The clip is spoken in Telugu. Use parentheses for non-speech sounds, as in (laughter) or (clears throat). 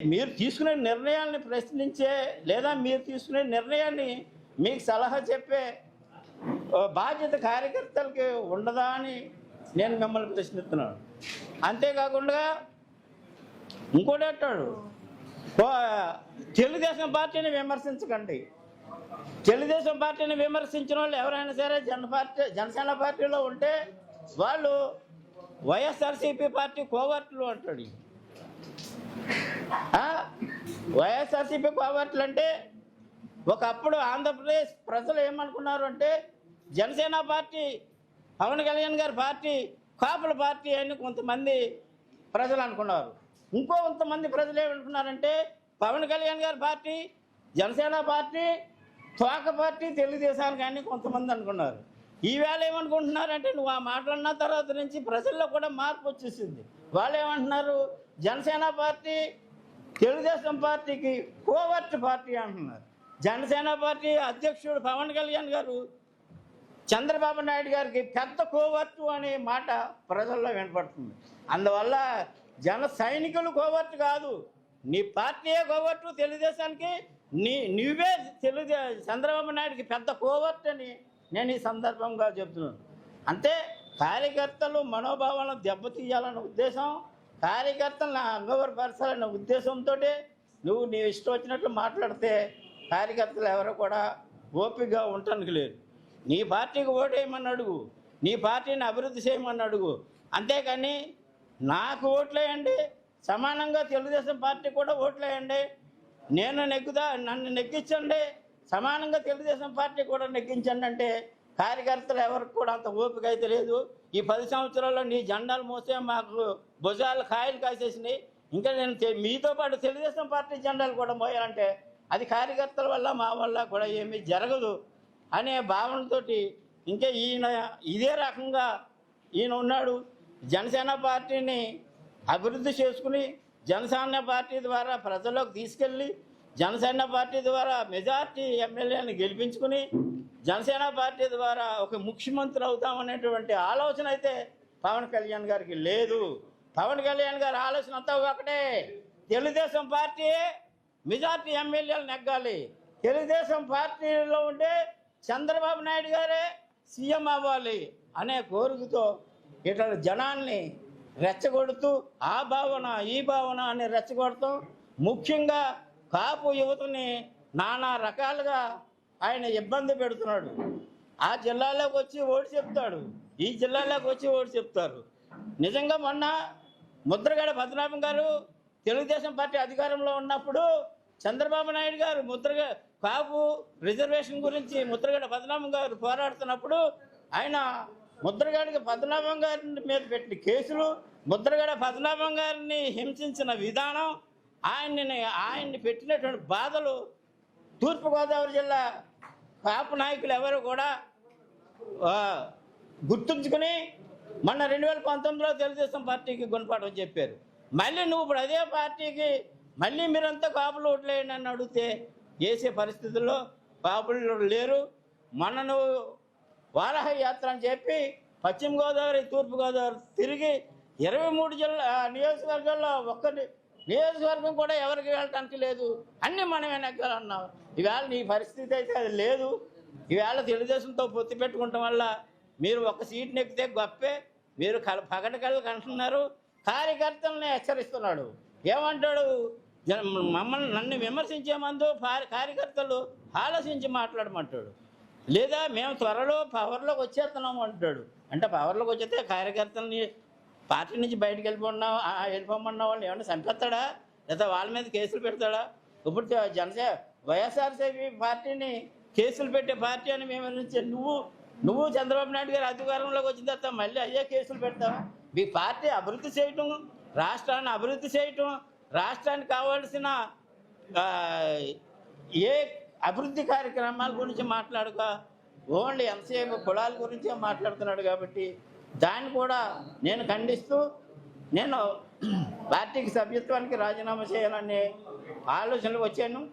మీరు తీసుకునే నిర్ణయాల్ని ప్రశ్నించే లేదా మీరు తీసుకునే నిర్ణయాన్ని మీకు సలహా చెప్పే బాధ్యత కార్యకర్తలకి ఉండదా అని నేను మిమ్మల్ని ప్రశ్నిస్తున్నాను. అంతేకాకుండా ఇంకోటి అంటాడు తెలుగుదేశం పార్టీని విమర్శించకండి. తెలుగుదేశం పార్టీని విమర్శించిన వాళ్ళు ఎవరైనా సరే జన పార్టీ జనసేన పార్టీలో ఉంటే వాళ్ళు వైఎస్ఆర్సీపీ పార్టీ కోవర్టులు అంటాడు. వైఎస్ఆర్సీపీ కోవర్టులు అంటే ఒకప్పుడు ఆంధ్రప్రదేశ్ ప్రజలు ఏమనుకున్నారు అంటే జనసేన పార్టీ పవన్ కళ్యాణ్ గారి పార్టీ కాపుల పార్టీ అని కొంతమంది ప్రజలు అనుకున్నారు. ఇంకో కొంతమంది ప్రజలు ఏమనుకున్నారంటే పవన్ కళ్యాణ్ గారి పార్టీ జనసేన పార్టీ తోక పార్టీ తెలుగుదేశానికి అని కొంతమంది అనుకున్నారు. ఈవేళ ఏమనుకుంటున్నారంటే నువ్వు ఆ మాట్లాడిన తర్వాత నుంచి ప్రజల్లో కూడా మార్పు వచ్చేసింది. వాళ్ళు ఏమంటున్నారు? జనసేన పార్టీ తెలుగుదేశం పార్టీకి కోవర్ట్ పార్టీ అంటున్నారు. జనసేన పార్టీ అధ్యక్షుడు పవన్ కళ్యాణ్ గారు చంద్రబాబు నాయుడు గారికి పెద్ద కోవర్టు అనే మాట ప్రజల్లో వినపడుతుంది. అందువల్ల జన సైనికులు కోవర్టు కాదు నీ పార్టీయే కోవర్టు తెలుగుదేశానికి నీ నువ్వే తెలుగు చంద్రబాబు నాయుడికి పెద్ద కోవర్ట్ అని నేను ఈ సందర్భంగా చెప్తున్నాను. అంతే కార్యకర్తలు మనోభావాలను దెబ్బతీయాలనే ఉద్దేశం కార్యకర్తలను అంగవరపరచాలన్న ఉద్దేశంతో నువ్వు నీ ఇష్టం వచ్చినట్లు మాట్లాడితే కార్యకర్తలు ఎవరు కూడా ఓపికగా ఉండటానికి లేదు నీ పార్టీకి ఓటేయమని అడుగు. నీ పార్టీని అభివృద్ధి చేయమని అడుగు. అంతేకాని నాకు ఓట్లేయండి సమానంగా తెలుగుదేశం పార్టీ కూడా ఓట్లేయండి నేను నెగ్గుదా? నన్ను నెగ్గించండి. సమానంగా తెలుగుదేశం పార్టీ కూడా నెగ్గించండి అంటే కార్యకర్తలు ఎవరికి కూడా అంత ఓపిక అయితే లేదు. ఈ పది సంవత్సరాల్లో నీ జెండాలు మోసే మాకు భుజాలు కాయలు కాసేసినాయి. ఇంకా నేను మీతో పాటు తెలుగుదేశం పార్టీ జెండాలు కూడా మోయాలంటే అది కార్యకర్తల వల్ల మా వల్ల కూడా ఏమీ జరగదు అనే భావనతోటి ఇంకా ఈయన ఇదే రకంగా ఈయన ఉన్నాడు. జనసేన పార్టీని అభివృద్ధి చేసుకుని జనసేన పార్టీ ద్వారా ప్రజల్లోకి తీసుకెళ్ళి జనసేన పార్టీ ద్వారా మెజార్టీ ఎమ్మెల్యేని గెలిపించుకుని జనసేన పార్టీ ద్వారా ఒక ముఖ్యమంత్రి అవుతామనేటువంటి ఆలోచన అయితే పవన్ కళ్యాణ్ గారికి లేదు. పవన్ కళ్యాణ్ గారి ఆలోచన అంతా ఒకటే. తెలుగుదేశం పార్టీ మెజార్టీ ఎమ్మెల్యేలు నెగ్గాలి. తెలుగుదేశం పార్టీలో ఉండే చంద్రబాబు నాయుడు గారే సీఎం అవ్వాలి అనే కోరికతో ఇట్లా జనాల్ని రెచ్చగొడుతూ ఆ భావన ఈ భావన అని రెచ్చగొడతాం. ముఖ్యంగా కాపు యువతని నానా రకాలుగా ఆయన ఇబ్బంది పెడుతున్నాడు. ఆ జిల్లాలోకి వచ్చి ఓడి చెప్తాడు. ఈ జిల్లాలోకి వచ్చి ఓడి చెప్తారు. నిజంగా మొన్న ముద్రగడ పద్మనాభం గారు తెలుగుదేశం పార్టీ అధికారంలో ఉన్నప్పుడు చంద్రబాబు నాయుడు గారు ముద్రగ కాపు రిజర్వేషన్ గురించి ముద్రగడ పద్మనాభం గారు పోరాడుతున్నప్పుడు ఆయన ముద్రగడకి పద్మనాభం గారి మీద పెట్టిన కేసులు ముద్రగడ పద్మనాభం గారిని హింసించిన విధానం ఆయన్ని ఆయన్ని పెట్టినటువంటి బాధలు తూర్పుగోదావరి జిల్లా కాపు నాయకులు ఎవరు కూడా గుర్తుంచుకుని మొన్న రెండు వేల పంతొమ్మిదిలో తెలుగుదేశం పార్టీకి గుణపాఠం చెప్పారు. మళ్ళీ నువ్వు ఇప్పుడు అదే పార్టీకి మళ్ళీ మీరంతా కాపులు ఓట్లేయండి అని అడిగితే చేసే పరిస్థితుల్లో కాపులు లేరు. మొన్న నువ్వు వారాహ యాత్ర అని చెప్పి పశ్చిమ గోదావరి తూర్పు గోదావరి తిరిగి ఇరవై మూడు జిల్లా నియోజకవర్గాల్లో ఒక్కటి నియోజకవర్గం కూడా ఎవరికి వెళ్ళటానికి లేదు. అన్ని మనమే నెగ్గాలన్నావు ఈవేళ నీ పరిస్థితి అయితే అది లేదు. ఈవేళ తెలుగుదేశంతో పొత్తు పెట్టుకోవటం వల్ల మీరు ఒక సీట్ నెక్కితే గొప్పే. మీరు కల పగటి కళ్ళు కంటున్నారు. కార్యకర్తల్ని హెచ్చరిస్తున్నాడు. ఏమంటాడు? మమ్మల్ని నన్ను విమర్శించే మందు కార్యకర్తలు ఆలోచించి మాట్లాడమంటాడు. లేదా మేము త్వరలో పవర్లోకి వచ్చేస్తున్నాము అంటాడు. అంటే పవర్లోకి వచ్చేస్తే కార్యకర్తల్ని పార్టీ నుంచి బయటకు వెళ్ళిపోన్నా వెళ్ళిపోమన్న వాళ్ళు ఏమన్నా చంపేస్తాడా? లేదా వాళ్ళ మీద కేసులు పెడతాడా? ఇప్పుడు జనసే వైఎస్ఆర్సీపీ పార్టీని కేసులు పెట్టే పార్టీ అని మేము నువ్వు నువ్వు చంద్రబాబు నాయుడు గారు అధికారంలోకి వచ్చిన తర్వాత మళ్ళీ అయ్యే కేసులు పెడతావా? మీ పార్టీ అభివృద్ధి చేయటం రాష్ట్రాన్ని అభివృద్ధి చేయటం రాష్ట్రానికి కావాల్సిన ఏ అభివృద్ధి కార్యక్రమాల గురించి మాట్లాడుక? ఓన్లీ ఎంతసేపు కులాల గురించే మాట్లాడుతున్నాడు కాబట్టి దాన్ని కూడా నేను ఖండిస్తూ నేను (clears throat) పార్టీకి సభ్యత్వానికి రాజీనామా చేయాలనే ఆలోచనలు వచ్చాను.